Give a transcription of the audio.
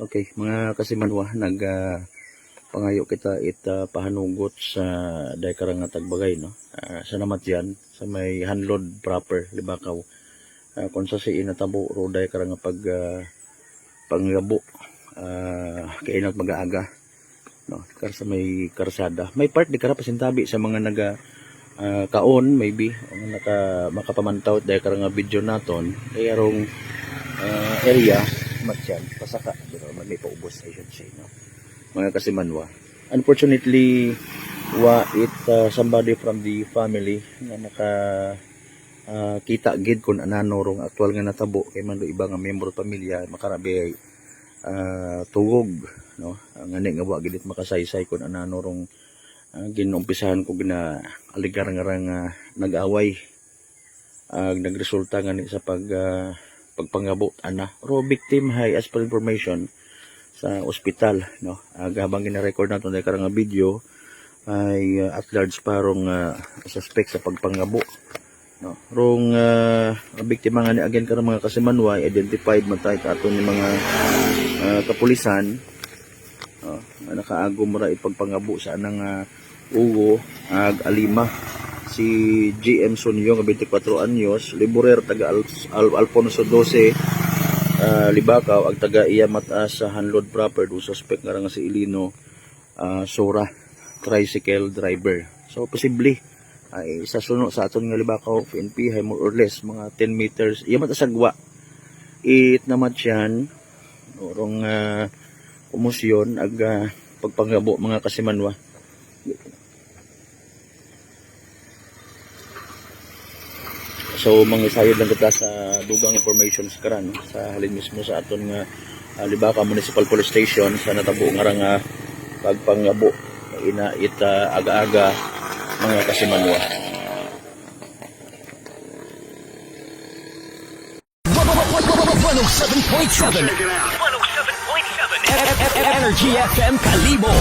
Okay, mga kasimanwa, nag ah, pangayo kita it ah, pahanugot sa Daykarang tagbagay no. Ah, sa namat yan sa may handload proper libakaw. Ah, kung sa si inatabo ro Daykarang pag ah, panglabo ah kainat mag-aaga no kar sa may karsada. May part di kara pasintabi sa mga naga ah, kaon maybe ang naka makapamantaw Daykarang nga video naton kay arong ah, area matyan pasaka pero may paubos I should say no mga kasimanwa unfortunately wa it uh, somebody from the family nga naka ah, kita gid kun anano rong nga natabo kay man do iba nga membro pamilya makarabi uh, tugog no? Ang ani nga wa gid makasaysay kun anano rong uh, ginumpisahan ko gina aligar nga nga nag-away. Ag nagresulta nga ni sa pag ah, pagpangabo ana. Ro victim hay as per information sa ospital no? Ag habang gina-record nato dahil karang video ay uh, at large parong uh, suspect sa pagpangabo no? Rong uh, biktima nga ni again karang mga kasimanwa identified man tayo katon ni mga uh, kapulisan no? Nga nakaago mo ra ipagpangabo sa anang uh, ugo ag alima si GM Sunyo nga 24 anyos, liburer taga Al, Al- Alfonso 12 ah, Libakaw ag taga iya mataas sa Hanlod proper do suspect nga nga si Ilino ah, Sora tricycle driver. So posible ay sa suno sa aton nga Libakaw PNP hay more or less mga 10 meters iya matasagwa it naman siyan orong uh, kumusyon ag ah, pagpangabo mga kasimanwa So mangisayod lang kita sa dugang information sa karan sa halin mismo sa aton nga uh, Libaka Municipal Police Station sa natabo nga nga pagpangabo ina ita aga-aga mga kasimanwa. Energy FM Kalibo.